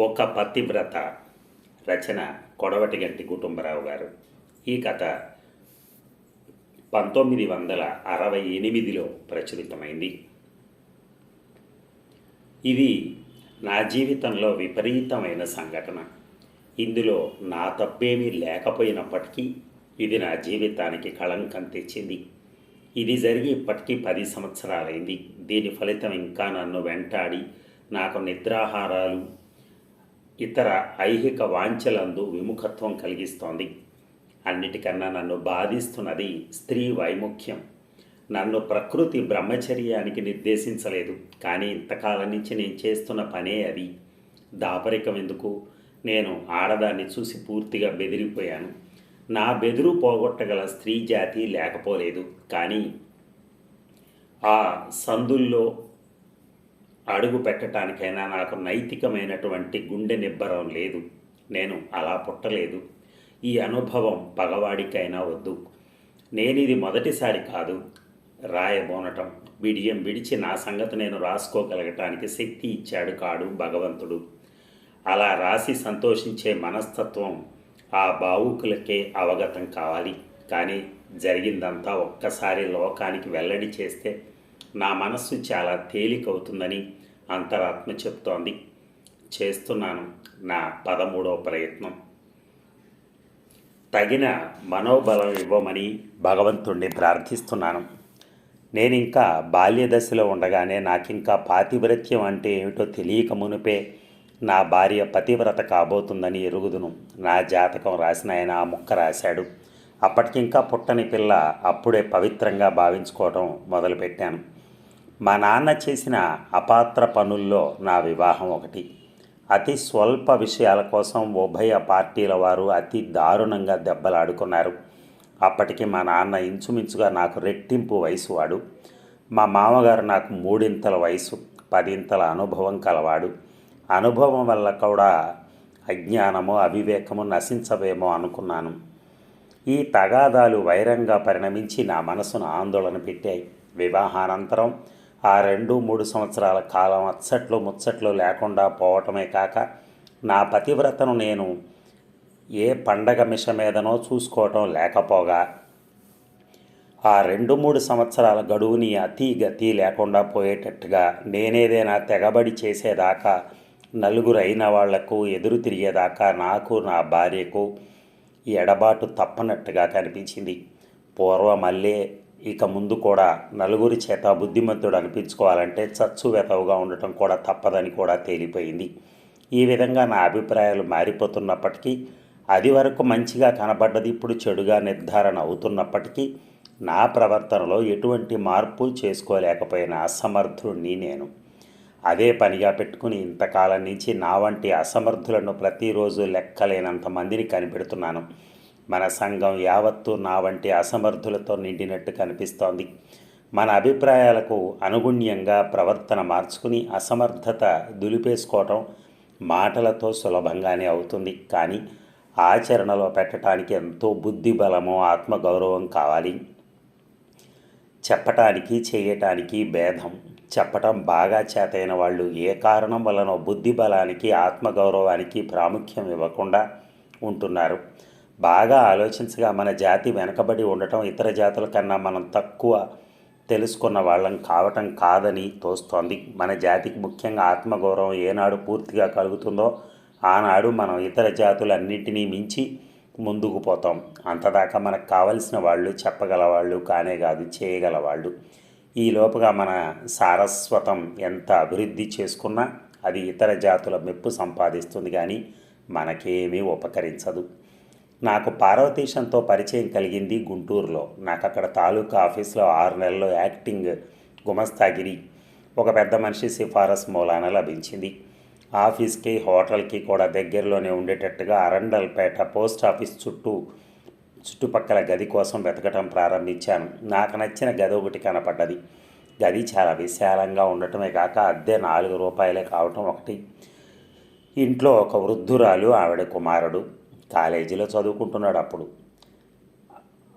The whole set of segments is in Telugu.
ఒక పతివ్రత రచన కొడవటిగంటి కుటుంబరావు గారు. ఈ కథ పంతొమ్మిది వందల అరవై ఎనిమిదిలో ప్రచురితమైంది. ఇది నా జీవితంలో విపరీతమైన సంఘటన. ఇందులో నా తప్పేమీ లేకపోయినప్పటికీ ఇది నా జీవితానికి కళంకం తెచ్చింది. ఇది జరిగి ఇప్పటికీ పది సంవత్సరాలైంది. దీని ఫలితం ఇంకా నన్ను వెంటాడి నాకు నిద్రాహారాలు ఇతర ఐహిక వాంఛలందు విముఖత్వం కలిగిస్తోంది. అన్నిటికన్నా నన్ను బాధిస్తున్నది స్త్రీ వైముఖ్యం. నన్ను ప్రకృతి బ్రహ్మచర్యానికి నిర్దేశించలేదు. కానీ ఇంతకాలం నుంచి నేను చేస్తున్న పనే అది. దాపరికం ఎందుకు? నేను ఆడదాన్ని చూసి పూర్తిగా బెదిరిపోయాను. నా బెదురు పోగొట్టగల స్త్రీ జాతి లేకపోలేదు. కానీ ఆ సందుల్లో అడుగు పెట్టడానికైనా నాకు నైతికమైనటువంటి గుండె నిబ్బరం లేదు. నేను అలా పుట్టలేదు. ఈ అనుభవం పగవాడికైనా వద్దు. నేను ఇది మొదటిసారి కాదు. రాయబోనటం. బిడియం విడిచి నా సంగతి నేను రాసుకోగలగటానికి శక్తి ఇచ్చాడు కాడు భగవంతుడు. అలా రాసి సంతోషించే మనస్తత్వం ఆ భావుకులకే అవగతం కావాలి. కానీ జరిగిందంతా ఒక్కసారి లోకానికి వెల్లడి చేస్తే నా మనస్సు చాలా తేలికవుతుందని అంతరాత్మ చెప్తోంది. చేస్తున్నాను నా పదమూడవ ప్రయత్నం. తగిన మనోబలం ఇవ్వమని భగవంతుణ్ణి ప్రార్థిస్తున్నాను. నేను ఇంకా బాల్య దశలో ఉండగానే నాకింకా పాతివ్రత్యం అంటే ఏమిటో తెలియక మునిపే నా భార్య పతివ్రత కాబోతుందని ఎరుగుదును. నా జాతకం రాసిన ఆయన ఆ ముక్క రాశాడు. అప్పటికింకా పుట్టని పిల్ల అప్పుడే పవిత్రంగా భావించుకోవటం మొదలుపెట్టాను. మా నాన్న చేసిన అపాత్ర పనుల్లో నా వివాహం ఒకటి. అతి స్వల్ప విషయాల కోసం ఉభయ పార్టీల వారు అతి దారుణంగా దెబ్బలాడుకున్నారు. అప్పటికి మా నాన్న ఇంచుమించుగా నాకు రెట్టింపు వయసు వాడు. మా మామగారు నాకు మూడింతల వయసు పదింతల అనుభవం కలవాడు. అనుభవం వల్ల కూడా అజ్ఞానము అవివేకము నశించవేమో అనుకున్నాను. ఈ తగాదాలు వైరంగా పరిణమించి నా మనసును ఆందోళన పెట్టాయి. వివాహానంతరం ఆ రెండు మూడు సంవత్సరాల కాలం అచ్చట్లు ముచ్చట్లు లేకుండా పోవటమే కాక నా పతివ్రతను నేను ఏ పండగ మిష మీదనో చూసుకోవటం లేకపోగా ఆ రెండు మూడు సంవత్సరాల గడువుని అతి గతి లేకుండా పోయేటట్టుగా నేనేదైనా తెగబడి చేసేదాకా నలుగురు అయిన వాళ్ళకు ఎదురు తిరిగేదాకా నాకు నా భార్యకు ఎడబాటు తప్పనట్టుగా కనిపించింది. పూర్వం ఇక ముందు కూడా నలుగురి చేత బుద్ధిమంతుడు అనిపించుకోవాలంటే చచ్చు వెతవుగా ఉండటం కూడా తప్పదని కూడా తేలిపోయింది. ఈ విధంగా నా అభిప్రాయాలు మారిపోతున్నప్పటికీ అది వరకు మంచిగా కనబడ్డది ఇప్పుడు చెడుగా నిర్ధారణ అవుతున్నప్పటికీ నా ప్రవర్తనలో ఎటువంటి మార్పు చేసుకోలేకపోయిన అసమర్థుడిని నేను. అదే పనిగా పెట్టుకుని ఇంతకాలం నుంచి నా వంటి అసమర్థులను ప్రతిరోజు లెక్కలేనంత మందిని కనిపెడుతున్నాను. మన సంఘం యావత్తు నా వంటి అసమర్థులతో నిండినట్టు కనిపిస్తోంది. మన అభిప్రాయాలకు అనుగుణ్యంగా ప్రవర్తన మార్చుకుని అసమర్థత దులిపేసుకోవటం మాటలతో సులభంగానే అవుతుంది. కానీ ఆచరణలో పెట్టడానికి ఎంతో బుద్ధి బలము ఆత్మగౌరవం కావాలి. చెప్పటానికి చేయటానికి భేదం. చెప్పటం బాగా చేతైన వాళ్ళు ఏ కారణం వలనో బుద్ధి బలానికి ఆత్మగౌరవానికి ప్రాముఖ్యం ఇవ్వకుండా ఉంటున్నారు. బాగా ఆలోచించగా మన జాతి వెనకబడి ఉండటం ఇతర జాతుల కన్నా మనం తక్కువ తెలుసుకున్న వాళ్ళం కావటం కాదని తోస్తోంది. మన జాతికి ముఖ్యంగా ఆత్మగౌరవం ఏనాడు పూర్తిగా కలుగుతుందో ఆనాడు మనం ఇతర జాతులన్నింటినీ మించి ముందుకు పోతాం. అంతదాకా మనకు కావలసిన వాళ్ళు చెప్పగలవాళ్ళు కానే కాదు చేయగలవాళ్ళు. ఈ లోపుగా మన సారస్వతం ఎంత అభివృద్ధి చేసుకున్నా అది ఇతర జాతుల మెప్పు సంపాదిస్తుంది కానీ మనకేమీ ఉపకరించదు. నాకు పార్వతీశంతో పరిచయం కలిగింది గుంటూరులో. నాకు అక్కడ తాలూకా ఆఫీస్లో ఆరు నెలల్లో యాక్టింగ్ గుమస్తాగిరి ఒక పెద్ద మనిషి సిఫారసు మూలాన లభించింది. ఆఫీస్కి హోటల్కి కూడా దగ్గరలోనే ఉండేటట్టుగా అరండల్పేట పోస్ట్ ఆఫీస్ చుట్టూ చుట్టుపక్కల గది కోసం వెతకటం ప్రారంభించాను. నాకు నచ్చిన గది ఒకటి కనపడ్డది. గది చాలా విశాలంగా ఉండటమే కాక అద్దె నాలుగు రూపాయలే కావటం ఒకటి. ఇంట్లో ఒక వృద్ధురాలు ఆవిడ కుమారుడు. కాలేజీలో చదువుకుంటున్నాడు అప్పుడు.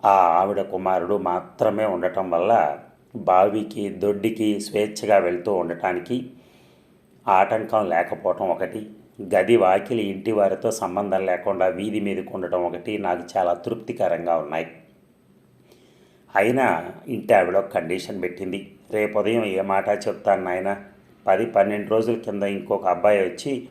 ఆ ఆవిడ కుమారుడు మాత్రమే ఉండటం వల్ల బావికి దొడ్డికి స్వేచ్ఛగా వెళ్తూ ఉండటానికి ఆటంకం లేకపోవటం ఒకటి గది వాకిలి ఇంటి వారితో సంబంధం లేకుండా వీధి మీదకి ఉండటం ఒకటి నాకు చాలా తృప్తికరంగా ఉన్నాయి. అయినా ఇంటి ఆవిడ కండిషన్ పెట్టింది. రేపు ఉదయం ఏ మాట చెప్తాను నాయన? పది పన్నెండు రోజుల కింద ఇంకొక అబ్బాయి వచ్చి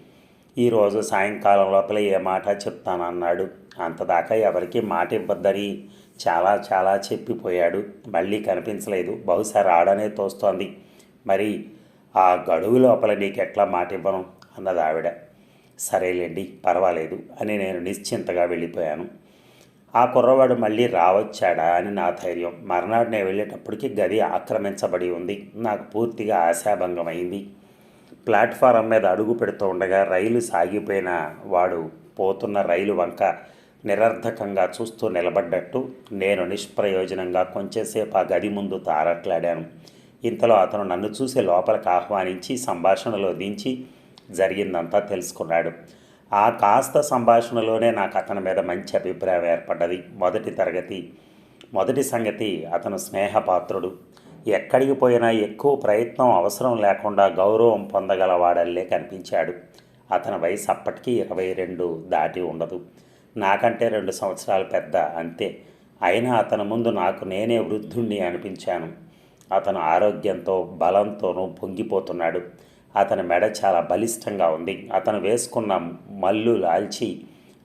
ఈరోజు సాయంకాలం లోపల ఏ మాట చెప్తానన్నాడు. అంతదాకా ఎవరికి మాట ఇవ్వద్దని చాలా చాలా చెప్పిపోయాడు. మళ్ళీ కనిపించలేదు. బహుశా రాడనే తోస్తోంది. మరి ఆ గడువు లోపల నీకు ఎట్లా మాట ఇవ్వను? అన్నది ఆవిడ. సరేలేండి పర్వాలేదు అని నేను నిశ్చింతగా వెళ్ళిపోయాను. ఆ కుర్రవాడు మళ్ళీ రావచ్చాడా అని నా ధైర్యం. మర్నాడు నేను వెళ్ళేటప్పటికి గది ఆక్రమించబడి ఉంది. నాకు పూర్తిగా ఆశాభంగమైంది. ప్లాట్ఫారం మీద అడుగు పెడుతూ ఉండగా రైలు సాగిపోయిన వాడు పోతున్న రైలు వంక నిరర్ధకంగా చూస్తూ నిలబడ్డట్టు నేను నిష్ప్రయోజనంగా కొంచెంసేపు ఆ గది ముందు తారట్లాడాను. ఇంతలో అతను నన్ను చూసి లోపలికి ఆహ్వానించి సంభాషణలో దించి జరిగిందంతా తెలుసుకున్నాడు. ఆ కాస్త సంభాషణలోనే నాకు అతని మీద మంచి అభిప్రాయం ఏర్పడ్డది. మొదటి తరగతి మొదటి సంగతి అతను స్నేహపాత్రుడు. ఎక్కడికి పోయినా ఎక్కువ ప్రయత్నం అవసరం లేకుండా గౌరవం పొందగలవాడల్లే కనిపించాడు. అతని వయసు అప్పటికీ ఇరవై రెండు దాటి ఉండదు. నాకంటే రెండు సంవత్సరాలు పెద్ద అంతే. అయినా అతని ముందు నాకు నేనే వృద్ధుణ్ణి అనిపించాను. అతను ఆరోగ్యంతో బలంతోనూ పొంగిపోతున్నాడు. అతని మెడ చాలా బలిష్టంగా ఉంది. అతను వేసుకున్న మల్లు లాల్చి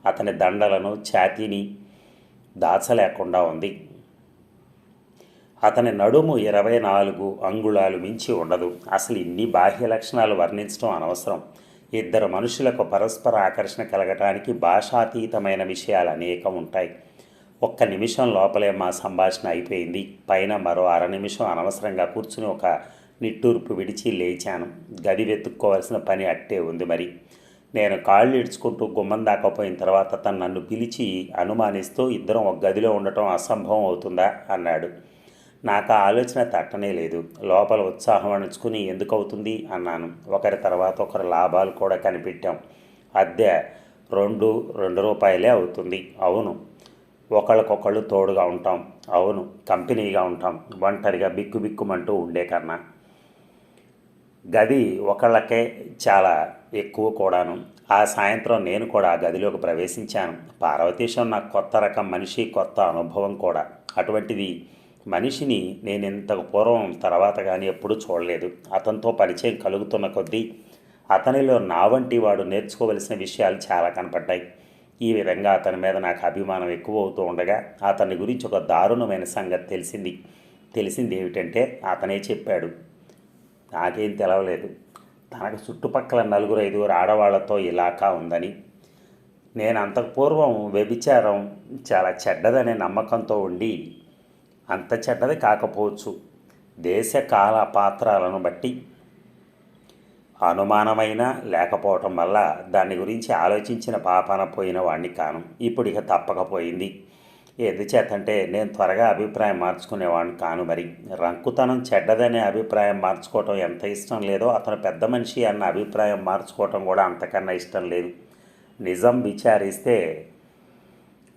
అతని దండలను ఛాతీని దాచలేకుండా ఉంది. అతని నడుము ఇరవై నాలుగు అంగుళాలు మించి ఉండదు. అసలు ఇన్ని బాహ్య లక్షణాలు వర్ణించడం అనవసరం. ఇద్దరు మనుషులకు పరస్పర ఆకర్షణ కలగటానికి భాషాతీతమైన విషయాలు అనేకం ఉంటాయి. ఒక్క నిమిషం లోపలే మా సంభాషణ అయిపోయింది. పైన మరో అర నిమిషం అనవసరంగా కూర్చుని ఒక నిట్టూర్పు విడిచి లేచాను. గది వెతుక్కోవలసిన పని అట్టే ఉంది మరి. నేను కాళ్ళు ఇడ్చుకుంటూ గుమ్మం దాకపోయిన తర్వాత తను నన్ను పిలిచి అనుమానిస్తూ ఇద్దరం ఒక గదిలో ఉండటం అసంభవం అవుతుందా? అన్నాడు. నాకు ఆ ఆలోచన తట్టనే లేదు. లోపల ఉత్సాహం అణుచుకుని ఎందుకు అవుతుంది అన్నాను. ఒకరి తర్వాత ఒకరు లాభాలు కూడా కనిపెట్టాం. అద్దె రెండు రెండు రూపాయలే అవుతుంది. అవును. ఒకళ్ళకొకళ్ళు తోడుగా ఉంటాం. అవును. కంపెనీగా ఉంటాం. ఒంటరిగా బిక్కుబిక్కుమంటూ ఉండే కన్నా గది ఒకళ్ళకే చాలా ఎక్కువ కూడాను. ఆ సాయంత్రం నేను కూడా ఆ గదిలోకి ప్రవేశించాను. పార్వతీశం నాకు కొత్త రకం మనిషి కొత్త అనుభవం కూడా. అటువంటిది మనిషిని నేను ఇంతకు పూర్వం తర్వాత కానీ ఎప్పుడూ చూడలేదు. అతనితో పరిచయం కలుగుతున్న కొద్దీ అతనిలో నా వంటి వాడు నేర్చుకోవలసిన విషయాలు చాలా కనపడ్డాయి. ఈ విధంగా అతని మీద నాకు అభిమానం ఎక్కువ అవుతూ ఉండగా అతని గురించి ఒక దారుణమైన సంగతి తెలిసింది. తెలిసింది ఏమిటంటే అతనే చెప్పాడు. నాకేం తెలవలేదు. తనకు చుట్టుపక్కల నలుగురు ఐదుగురు ఆడవాళ్ళతో ఇలాకా ఉందని. నేను అంతకు పూర్వం వ్యభిచారం చాలా చెడ్డదనే నమ్మకంతో ఉండి అంత చెడ్డది కాకపోవచ్చు. దేశ కాల పాత్రలను బట్టి అనుమానమైన లేకపోవటం వల్ల దాని గురించి ఆలోచించిన పాపన పోయిన వాడిని కాను. ఇప్పుడు ఇక తప్పకపోయింది. ఎందుచేతంటే నేను త్వరగా అభిప్రాయం మార్చుకునేవాడిని కాను మరి. రంకుతనం చెడ్డదనే అభిప్రాయం మార్చుకోవటం ఎంత ఇష్టం లేదో అతను పెద్ద మనిషి అన్న అభిప్రాయం మార్చుకోవటం కూడా అంతకన్నా ఇష్టం లేదు. నిజం విచారిస్తే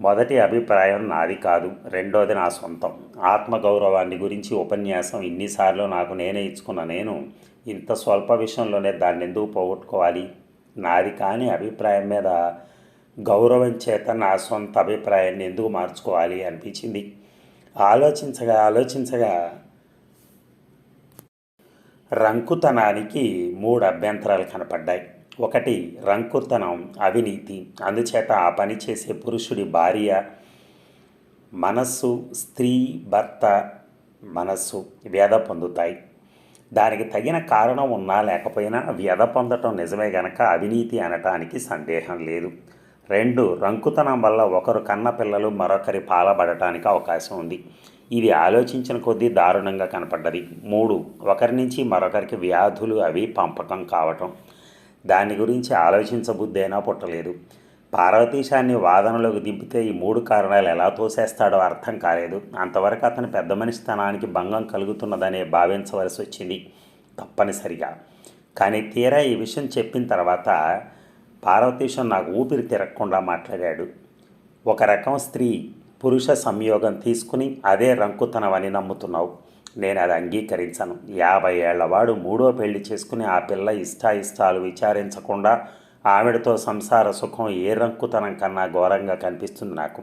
మొదటి అభిప్రాయం నాది కాదు రెండోది నా సొంతం. ఆత్మగౌరవాన్ని గురించి ఉపన్యాసం ఇన్నిసార్లు నాకు నేనే ఇచ్చుకున్న నేను ఇంత స్వల్ప విషయంలోనే దాన్ని ఎందుకు పోగొట్టుకోవాలి? నాది కాని అభిప్రాయం మీద గౌరవం చేత నా సొంత అభిప్రాయాన్ని ఎందుకు మార్చుకోవాలి అనిపించింది. ఆలోచించగా ఆలోచించగా రంకుతనానికి మూడు అభ్యంతరాలు కనపడ్డాయి. ఒకటి రంకుతనం అవినీతి. అందుచేత ఆ పని చేసే పురుషుడి భార్య మనస్సు స్త్రీ భర్త మనస్సు వ్యధ పొందుతాయి. దానికి తగిన కారణం ఉన్నా లేకపోయినా వ్యధ పొందటం నిజమే గనక అవినీతి అనటానికి సందేహం లేదు. రెండు రంకుతనం వల్ల ఒకరు కన్న పిల్లలు మరొకరి పాలబడటానికి అవకాశం ఉంది. ఇది ఆలోచించిన కొద్దీ దారుణంగా కనపడ్డది. మూడు ఒకరి నుంచి మరొకరికి వ్యాధులు అవి పంపకం కావటం. దాని గురించి ఆలోచించబుద్ధైనా పుట్టలేదు. పార్వతీశాన్ని వాదనలోకి దింపితే ఈ మూడు కారణాలు ఎలా తోసేస్తాడో అర్థం కాలేదు. అంతవరకు అతని పెద్ద స్థానానికి భంగం కలుగుతున్నదనే భావించవలసి వచ్చింది తప్పనిసరిగా. కానీ తీరా ఈ విషయం చెప్పిన తర్వాత పార్వతీశం నాకు ఊపిరి తిరగకుండా మాట్లాడాడు. ఒక రకం స్త్రీ పురుష సంయోగం తీసుకుని అదే రంకుతనమని నమ్ముతున్నావు. నేను అది అంగీకరించను. యాభై ఏళ్ళవాడు మూడో పెళ్ళి చేసుకుని ఆ పిల్ల ఇష్టాయిష్టాలు విచారించకుండా ఆవిడతో సంసార సుఖం ఏ రంకుతనం కన్నా ఘోరంగా కనిపిస్తుంది నాకు.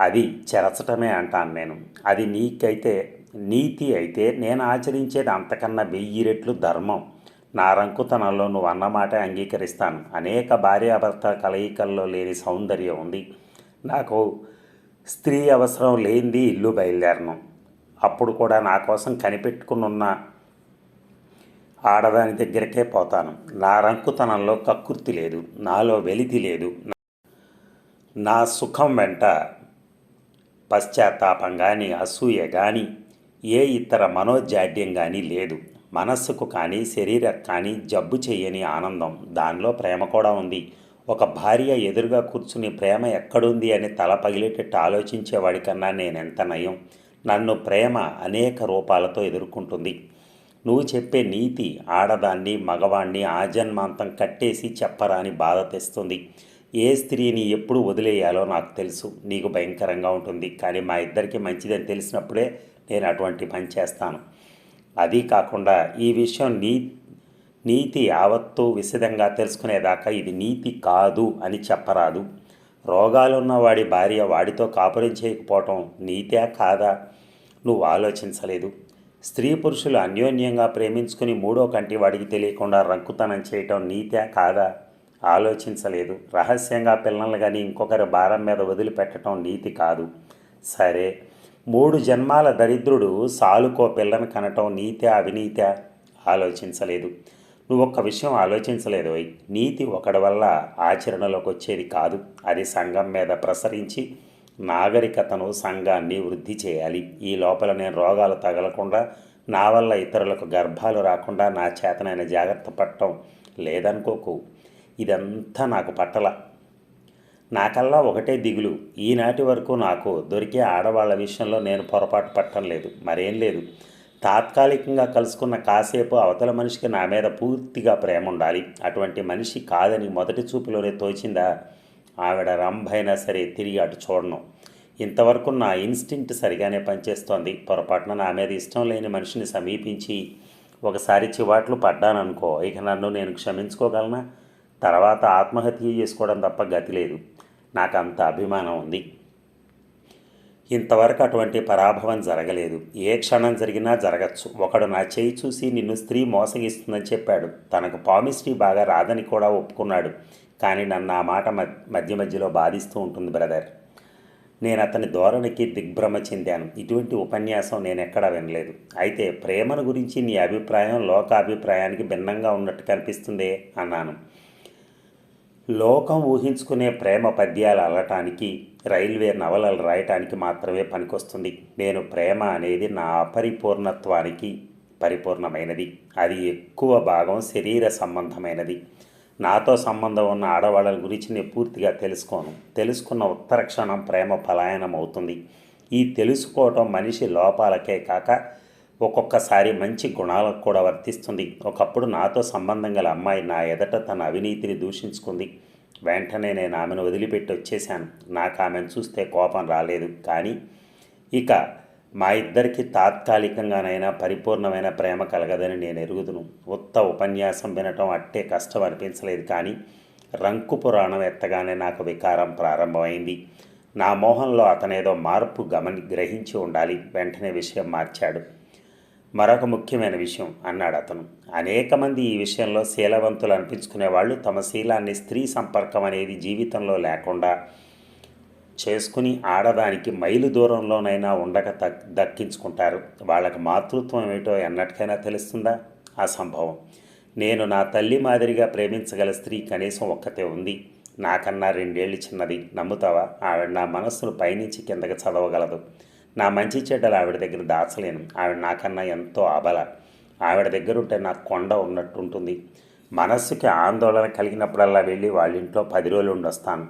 అది చెరచటమే అంటాను నేను. అది నీకైతే నీతి అయితే నేను ఆచరించేది అంతకన్నా వెయ్యి రెట్లు ధర్మం. నా రంకుతనంలో నువ్వు అన్నమాట అంగీకరిస్తాను. అనేక భార్యాభర్త కలయికల్లో లేని సౌందర్యం ఉంది. నాకు స్త్రీ అవసరం లేనిది ఇల్లు బయలుదేరను. అప్పుడు కూడా నా కోసం కనిపెట్టుకునున్న ఆడదాని దగ్గరకే పోతాను. నా రంకుతనంలో కక్కుర్తి లేదు నాలో వెలితి లేదు. నా సుఖం వెంట పశ్చాత్తాపం కానీ అసూయ కానీ ఏ ఇతర మనోజాడ్యం కానీ లేదు. మనస్సుకు కానీ శరీర కానీ జబ్బు చేయని ఆనందం. దానిలో ప్రేమ కూడా ఉంది. ఒక భార్య ఎదురుగా కూర్చుని ప్రేమ ఎక్కడుంది అని తల పగిలేటట్టు ఆలోచించేవాడికన్నా నేనెంత నయం? నన్ను ప్రేమ అనేక రూపాలతో ఎదుర్కొంటుంది. నువ్వు చెప్పే నీతి ఆడదాన్ని మగవాణ్ణి ఆజన్మాంతం కట్టేసి చెప్పరాని బాధ తెస్తుంది. ఏ స్త్రీని ఎప్పుడు వదిలేయాలో నాకు తెలుసు నీకు భయంకరంగా ఉంటుంది. కానీ మా ఇద్దరికి మంచిదని తెలిసినప్పుడే నేను అటువంటి పని చేస్తాను. అది కాకుండా ఈ విషయం నీ నీతి యావత్తు విశదంగా తెలుసుకునేదాకా ఇది నీతి కాదు అని చెప్పరాదు. రోగాలున్న వాడి భార్య వాడితో కాపురం చేయకపోవటం నీతే కాదా? నువ్వు ఆలోచించలేదు. స్త్రీ పురుషులు అన్యోన్యంగా ప్రేమించుకుని మూడో కంటి వాడికి తెలియకుండా రంకుతనం చేయటం నీతే కాదా? ఆలోచించలేదు. రహస్యంగా పిల్లలు కానీ ఇంకొకరి భారం మీద వదిలిపెట్టడం నీతి కాదు. సరే మూడు జన్మాల దరిద్రుడు సాలుకో పిల్లని కనటం నీతే అవినీతే? ఆలోచించలేదు. నువ్వు ఒక్క విషయం ఆలోచించలేదు నీతి ఒకడి వల్ల ఆచరణలోకి వచ్చేది కాదు. అది సంఘం మీద ప్రసరించి నాగరికతను సంఘాన్ని వృద్ధి చేయాలి. ఈ లోపల నేను రోగాలు తగలకుండా నా వల్ల ఇతరులకు గర్భాలు రాకుండా నా చేతనైన జాగ్రత్త పట్టడం లేదనుకోకు. ఇదంతా నాకు పట్టల. నాకల్లా ఒకటే దిగులు. ఈనాటి వరకు నాకు దొరికే ఆడవాళ్ళ విషయంలో నేను పొరపాటు పట్టడం లేదు. మరేం లేదు. తాత్కాలికంగా కలుసుకున్న కాసేపు అవతల మనిషికి నా మీద పూర్తిగా ప్రేమ ఉండాలి అటువంటి మనిషి కాదని మొదటి చూపులోనే తోచిందా? ఆవిడ రంభైనా సరే తిరిగి అటు చూడను. ఇంతవరకు నా ఇన్స్టింక్ట్ సరిగానే పనిచేస్తోంది. పొరపాటున నా మీద ఇష్టం లేని మనిషిని సమీపించి ఒకసారి చివాట్లు పడ్డాననుకో ఇక నన్ను నేను క్షమించుకోగలనా? తర్వాత ఆత్మహత్య చేసుకోవడం తప్ప గతి లేదు. నాకు అంత అభిమానం ఉంది. ఇంతవరకు అటువంటి పరాభవం జరగలేదు. ఏ క్షణం జరిగినా జరగచ్చు. ఒకడు నా చేయి చూసి నిన్ను స్త్రీ మోసగిస్తుందని చెప్పాడు. తనకు పామిస్ట్రీ బాగా రాదని కూడా ఒప్పుకున్నాడు. కానీ నన్ను ఆ మాట మధ్య మధ్య మధ్యలో బాధిస్తూ ఉంటుంది బ్రదర్. నేను అతని ధోరణికి దిగ్భ్రమ చెందాను. ఇటువంటి ఉపన్యాసం నేను ఎక్కడా వినలేదు. అయితే ప్రేమను గురించి నీ అభిప్రాయం లోక అభిప్రాయానికి భిన్నంగా ఉన్నట్టు కనిపిస్తుందే అన్నాను. లోకం ఊహించుకునే ప్రేమ పద్యాలు అల్లటానికి రైల్వే నవలలు రాయటానికి మాత్రమే పనికొస్తుంది. నేను ప్రేమ అనేది నా అపరిపూర్ణత్వానికి పరిపూర్ణమైనది. అది ఎక్కువ భాగం శరీర సంబంధమైనది. నాతో సంబంధం ఉన్న ఆడవాళ్ళ గురించి నేను పూర్తిగా తెలుసుకోను. తెలుసుకున్న ఉత్తర క్షణం ప్రేమ పలాయనం అవుతుంది ఈ తెలుసుకోవటం మనిషి లోపాలకే కాక ఒక్కొక్కసారి మంచి గుణాలకు కూడా వర్తిస్తుంది. ఒకప్పుడు నాతో సంబంధం గల అమ్మాయి నా ఎదట తన అవినీతిని దూషించుకుంది. వెంటనే నేను ఆమెను వదిలిపెట్టి వచ్చేశాను. నాకు ఆమెను చూస్తే కోపం రాలేదు. కానీ ఇక మా ఇద్దరికి తాత్కాలికంగానైనా పరిపూర్ణమైన ప్రేమ కలగదని నేను ఎరుగుదును. ఉత్త ఉపన్యాసం వినటం అట్టే కష్టం అనిపించలేదు. కానీ రంకు పురాణం ఎత్తగానే నాకు వికారం ప్రారంభమైంది. నా మోహంలో అతనేదో మార్పు గమని గ్రహించి ఉండాలి. వెంటనే విషయం మార్చాడు. మరొక ముఖ్యమైన విషయం అన్నాడు అతను. అనేక మంది ఈ విషయంలో శీలవంతులు అనిపించుకునే వాళ్ళు తమ శీలాన్ని స్త్రీ సంపర్కం అనేది జీవితంలో లేకుండా చేసుకుని ఆడదానికి మైలు దూరంలోనైనా ఉండక దక్ దక్కించుకుంటారు. వాళ్ళకి మాతృత్వం ఏమిటో ఎన్నటికైనా తెలుస్తుందా? అసంభవం. నేను నా తల్లి మాదిరిగా ప్రేమించగల స్త్రీ కనీసం ఒక్కతే ఉంది. నాకన్నా రెండేళ్ళు చిన్నది. నమ్ముతావా? ఆవిడ నా మనస్సును పైనుంచి కిందకి చదవగలదు. నా మంచి చెడ్డలు ఆవిడ దగ్గర దాచలేను. ఆవిడ నాకన్నా ఎంతో అబల. ఆవిడ దగ్గర ఉంటే నాకు కొండ ఉన్నట్టు ఉంటుంది మనస్సుకి ఆందోళన కలిగినప్పుడల్లా వెళ్ళి వాళ్ళ ఇంట్లో పది రోజులు ఉండొస్తాను.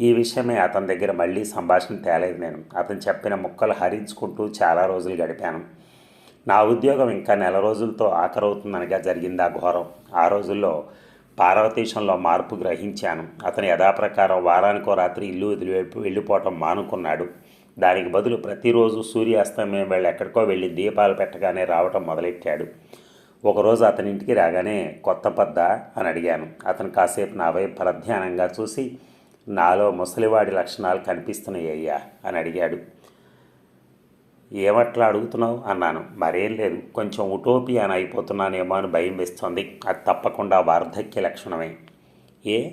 ఈ విషయమే అతని దగ్గర మళ్ళీ సంభాషణ తేలేదు నేను. అతను చెప్పిన ముక్కలు హరించుకుంటూ చాలా రోజులు గడిపాను. నా ఉద్యోగం ఇంకా నెల రోజులతో ఆఖరవుతుందనగా జరిగింది ఆ ఘోరం. ఆ రోజుల్లో పార్వతీశంలో మార్పు గ్రహించాను. అతను యథాప్రకారం వారానికో రాత్రి ఇల్లు వదిలి వెళ్ళిపోవటం మానుకున్నాడు. దానికి బదులు ప్రతిరోజు సూర్యాస్తమయం వెళ్ళి ఎక్కడికో వెళ్ళి దీపాలు పెట్టగానే రావటం మొదలెట్టాడు. ఒకరోజు అతని ఇంటికి రాగానే కొత్త పద్ద అని అడిగాను. అతను కాసేపు నా వైపు పరధ్యానంగా చూసి నాలో ముసలివాడి లక్షణాలు కనిపిస్తున్నాయ్యా అని అడిగాడు. ఏమట్లా అడుగుతున్నావు? అన్నాను. మరేం లేదు. కొంచెం ఉటోపియాన్ అయిపోతున్నానేమో అని భయం వేస్తోంది. అది తప్పకుండా వార్ధక్య లక్షణమే. ఏ?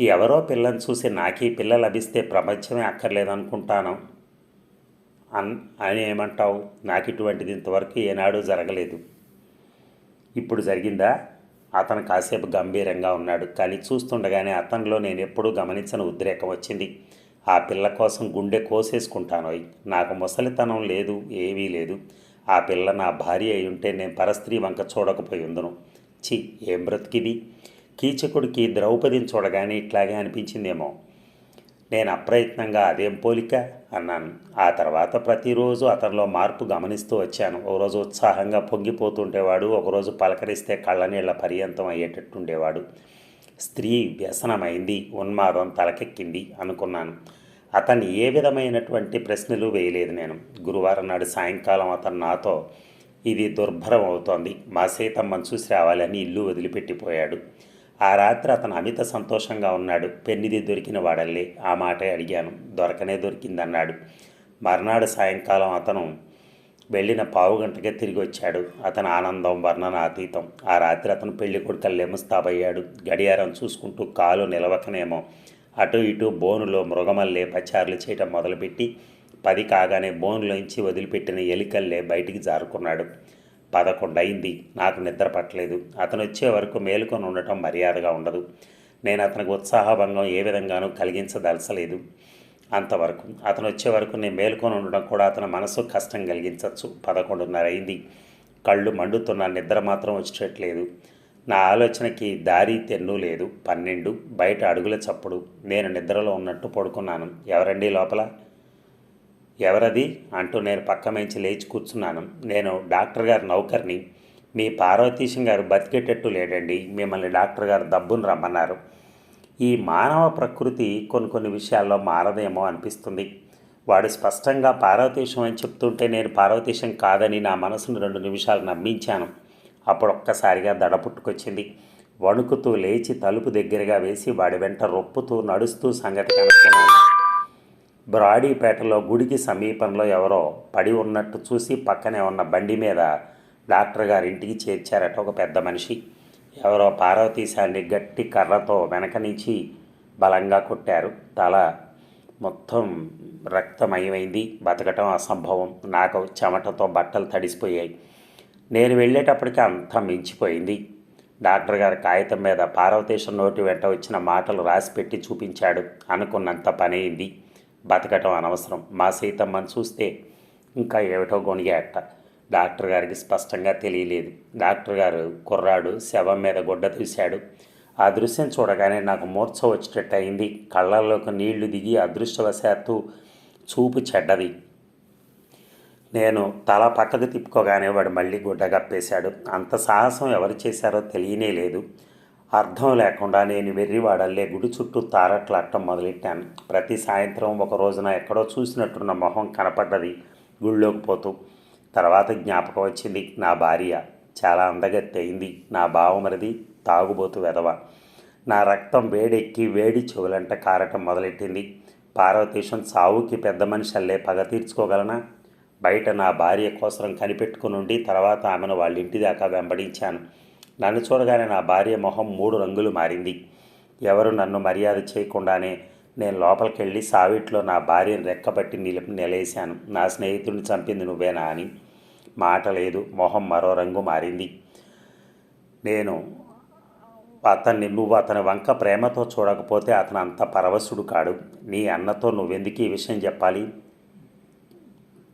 ఎవరో పిల్లని చూసి నాకు ఈ పిల్ల లభిస్తే ప్రపంచమే అక్కర్లేదనుకుంటాను. అన్ అని ఏమంటావు నాకు ఇటువంటిది ఇంతవరకు ఏనాడు జరగలేదు. ఇప్పుడు జరిగిందా? అతను కాసేపు గంభీరంగా ఉన్నాడు. కానీ చూస్తుండగానే అతనిలో నేను ఎప్పుడూ గమనించిన ఉద్రేకం వచ్చింది. ఆ పిల్ల కోసం గుండె కోసేసుకుంటాను నాకు ముసలితనం లేదు ఏమీ లేదు. ఆ పిల్ల నా భార్య అయి ఉంటే నేను పరస్త్రీ వంక చూడకపోయి ఉందను. చి ఏం బ్రతికిది? కీచకుడికి ద్రౌపదిని చూడగానే ఇట్లాగే అనిపించిందేమో. నేను అప్రయత్నంగా అదేం పోలిక? అన్నాను. ఆ తర్వాత ప్రతిరోజు అతనిలో మార్పు గమనిస్తూ వచ్చాను. ఒకరోజు ఉత్సాహంగా పొంగిపోతుండేవాడు ఒకరోజు పలకరిస్తే కళ్ళనీళ్ళ పర్యంతం అయ్యేటట్టుండేవాడు. స్త్రీ వ్యసనమైంది ఉన్మాదం తలకెక్కింది అనుకున్నాను. అతన్ని ఏ విధమైనటువంటి ప్రశ్నలు వేయలేదు నేను. గురువారం నాడు సాయంకాలం అతను నాతో ఇది దుర్భరం అవుతోంది మా సీతమ్మను చూసి రావాలని ఇల్లు వదిలిపెట్టిపోయాడు. ఆ రాత్రి అతను అమిత సంతోషంగా ఉన్నాడు. పెన్నిది దొరికిన వాడల్లే. ఆ మాటే అడిగాను. దొరకనే దొరికిందన్నాడు. మర్నాడు సాయంకాలం అతను వెళ్ళిన పావు గంటకే తిరిగి వచ్చాడు. అతని ఆనందం వర్ణన అతీతం. ఆ రాత్రి అతను పెళ్ళి కొడుకల్లే ముస్తాబయ్యాడు గడియారం చూసుకుంటూ కాలు నిలవకనేమో. అటు ఇటు బోనులో మృగమల్లే పచారులు చేయటం మొదలుపెట్టి పది కాగానే బోనులోంచి వదిలిపెట్టిన ఎలికల్లే బయటికి జారుకున్నాడు. పదకొండయింది నాకు నిద్ర పట్టలేదు. అతను వచ్చే వరకు మేలుకొని ఉండటం మర్యాదగా ఉండదు. నేను అతనికి ఉత్సాహభంగం ఏ విధంగానూ కలిగించదలసలేదు. అంతవరకు అతను వచ్చే వరకు నేను మేలుకొని ఉండడం కూడా అతని మనసు కష్టం కలిగించవచ్చు. పదకొండున్నర అయింది కళ్ళు మండుతున్న నిద్ర మాత్రం వచ్చేట్లేదు నా ఆలోచనకి దారి తెన్ను లేదు. పన్నెండు. బయట అడుగుల చప్పుడు. నేను నిద్రలో ఉన్నట్టు పడుకున్నాను. ఎవరండి లోపల? ఎవరది అంటూ నేను పక్క మంచి లేచి కూర్చున్నాను. నేను డాక్టర్ గారి నౌకర్ని. మీ పార్వతీశం గారు బతికేటట్టు లేడండి. మిమ్మల్ని డాక్టర్ గారు దబ్బును రమ్మన్నారు. ఈ మానవ ప్రకృతి కొన్ని కొన్ని విషయాల్లో మారదేమో అనిపిస్తుంది. వాడు స్పష్టంగా పార్వతీశం అని చెప్తుంటే నేను పార్వతీశం కాదని నా మనసును రెండు నిమిషాలు నమ్మించాను. అప్పుడు ఒక్కసారిగా దడ పుట్టుకొచ్చింది. వణుకుతూ లేచి తలుపు దగ్గరగా వేసి వాడి వెంట రొప్పుతూ నడుస్తూ సంగతి కనుక్కున్నాను. బ్రాడీపేటలో గుడికి సమీపంలో ఎవరో పడి ఉన్నట్టు చూసి పక్కనే ఉన్న బండి మీద డాక్టర్ గారి ఇంటికి చేర్చారట ఒక పెద్ద మనిషి. ఎవరో పార్వతీశాన్ని గట్టి కర్రతో వెనక నుంచి బలంగా కొట్టారు. తల మొత్తం రక్తమయమైంది. బతకటం అసంభవం. నాకు చెమటతో బట్టలు తడిసిపోయాయి. నేను వెళ్ళేటప్పటికి అంతా మించిపోయింది. డాక్టర్ గారి కాగితం మీద పార్వతీశం నోటి వెంట వచ్చిన మాటలు రాసి పెట్టి చూపించాడు. అనుకున్నంత పని అయింది బతకటం అనవసరం. మా సీతమ్మని చూస్తే ఇంకా ఏమిటో గొనిగాట డాక్టర్ గారికి స్పష్టంగా తెలియలేదు. డాక్టర్ గారు కుర్రాడు శవం మీద గుడ్డ తీశాడు. ఆ దృశ్యం చూడగానే నాకు మూర్ఛ వచ్చేటట్టు అయింది. కళ్ళల్లోకి నీళ్ళు దిగి అదృష్టవశాత్తు చూపు చెడ్డది. నేను తల పక్కకు తిప్పుకోగానే వాడు మళ్ళీ గుడ్డ కప్పేశాడు. అంత సాహసం ఎవరు చేశారో తెలియనే లేదు. అర్థం లేకుండా నేను వెర్రివాడల్లే గుడి చుట్టూ తారట్లాడటం మొదలెట్టాను. ప్రతి సాయంత్రం ఒక రోజున ఎక్కడో చూసినట్టున్న మొహం కనపడ్డది గుళ్ళోకి పోతూ. తర్వాత జ్ఞాపకం వచ్చింది నా భార్య. చాలా అందగత్తి అయింది నా బావమరిది తాగుబోతు వెదవ నా రక్తం వేడెక్కి వేడి చెవులంట కారటం మొదలెట్టింది. పార్వతీశం సావుకి పెద్ద మనిషల్లే పగ తీర్చుకోగలనా? బయట నా భార్య కోసం కనిపెట్టుకునుండి తర్వాత ఆమెను వాళ్ళ ఇంటి దాకా వెంబడించాను. నన్ను చూడగానే నా భార్య మొహం మూడు రంగులు మారింది. ఎవరు నన్ను మర్యాద చేయకుండానే నేను లోపలికి వెళ్ళి సావిట్లో నా భార్యను రెక్కబట్టి నిలిపి నిలేశాను. నా స్నేహితుడిని చంపింది నువ్వేనా అని మాట లేదు మొహం మరో రంగు మారింది. నేను అతన్ని నువ్వు అతని వంక ప్రేమతో చూడకపోతే అతను అంత పరవశుడు కాడు. నీ అన్నతో నువ్వెందుకు ఈ విషయం చెప్పాలి?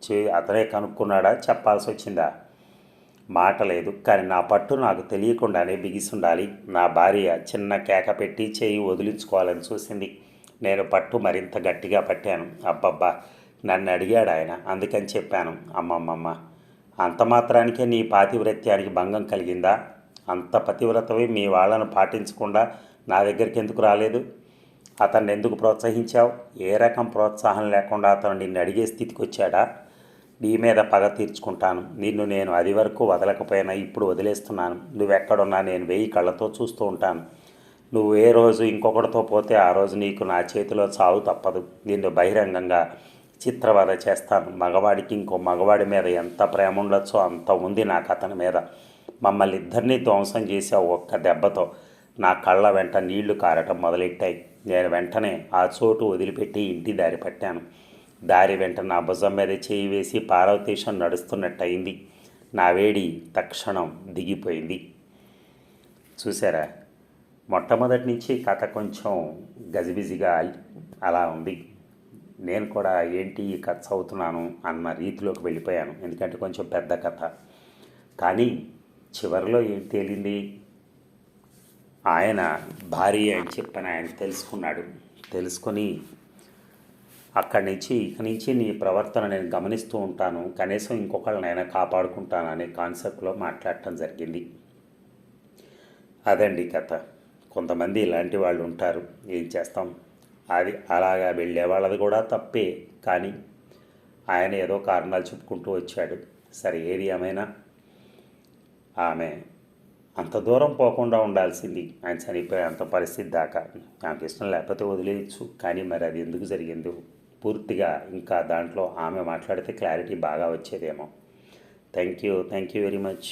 చే అతనే కనుక్కున్నాడా? చెప్పాల్సి వచ్చిందా మాట లేదు. కానీ నా పట్టు నాకు తెలియకుండానే బిగిసుండాలి. నా భార్య చిన్న కేక పెట్టి చేయి వదిలించుకోవాలని చూసింది. నేను పట్టు మరింత గట్టిగా పట్టాను. అబ్బబ్బా! నన్ను అడిగాడు ఆయన. అందుకని చెప్పాను. అమ్మమ్మమ్మ! అంత మాత్రానికే నీ పాతివ్రత్యానికి భంగం కలిగిందా? అంత పతివ్రతవి మీ వాళ్ళను పాటించకుండా నా దగ్గరికి ఎందుకు రాలేదు? అతన్ని ఎందుకు ప్రోత్సహించావు? ఏ రకం ప్రోత్సాహం లేకుండా అతను నిన్ను అడిగే స్థితికి వచ్చాడా నీ మీద పగ తీర్చుకుంటాను. నిన్ను నేను అది వరకు వదలకపోయినా ఇప్పుడు వదిలేస్తున్నాను. నువ్వెక్కడున్నా నేను వెయ్యి కళ్ళతో చూస్తూ ఉంటాను. నువ్వు ఏ రోజు ఇంకొకటితో పోతే ఆ రోజు నీకు నా చేతిలో చావు తప్పదు. నిన్ను బహిరంగంగా చిత్రవద చేస్తాను. మగవాడికి ఇంకో మగవాడి మీద ఎంత ప్రేమ ఉండొచ్చో అంత ఉంది నాకు అతని మీద. మమ్మల్ని ఇద్దరినీ ధ్వంసం చేసే ఒక్క దెబ్బతో నా కళ్ళ వెంట నీళ్ళు కారటం మొదలెట్టాయి. నేను వెంటనే ఆ చోటు వదిలిపెట్టి ఇంటి దారి పట్టాను. దారి వెంట నా భుజం మీద చేయి వేసి పార్వతీశం నడుస్తున్నట్టయింది. నా వేడి తక్షణం దిగిపోయింది. చూసారా మొట్టమొదటి నుంచి కథ కొంచెం గజిబిజిగా అలా ఉంది. నేను కూడా ఏంటి ఈ కథ చదువుతున్నాను అన్న రీతిలోకి వెళ్ళిపోయాను. ఎందుకంటే కొంచెం పెద్ద కథ. కానీ చివరిలో ఏం తేలింది? ఆయన భార్య అని చెప్పని ఆయన తెలుసుకున్నాడు. తెలుసుకొని అక్కడి నుంచి ఇక నుంచి నీ ప్రవర్తన నేను గమనిస్తూ ఉంటాను. కనీసం ఇంకొకళ్ళనైనా కాపాడుకుంటాను అనే కాన్సెప్ట్లో మాట్లాడటం జరిగింది. అదండి కథ. కొంతమంది ఇలాంటి వాళ్ళు ఉంటారు. ఏం చేస్తాం? అది అలాగా వెళ్ళే వాళ్ళది కూడా తప్పే. కానీ ఆయన ఏదో కారణాలు చెప్పుకుంటూ వచ్చాడు. సరే ఏది ఏమైనా? ఆమె అంత దూరం పోకుండా ఉండాల్సింది. ఆయన చనిపోయే అంత పరిస్థితి దాకా. నాకు ఇష్టం లేకపోతే వదిలేయచ్చు. కానీ మరి అది ఎందుకు జరిగిందో? పూర్తిగా ఇంకా దాంట్లో ఆమె మాట్లాడితే క్లారిటీ బాగా వచ్చేదేమో. Thank you thank you very much.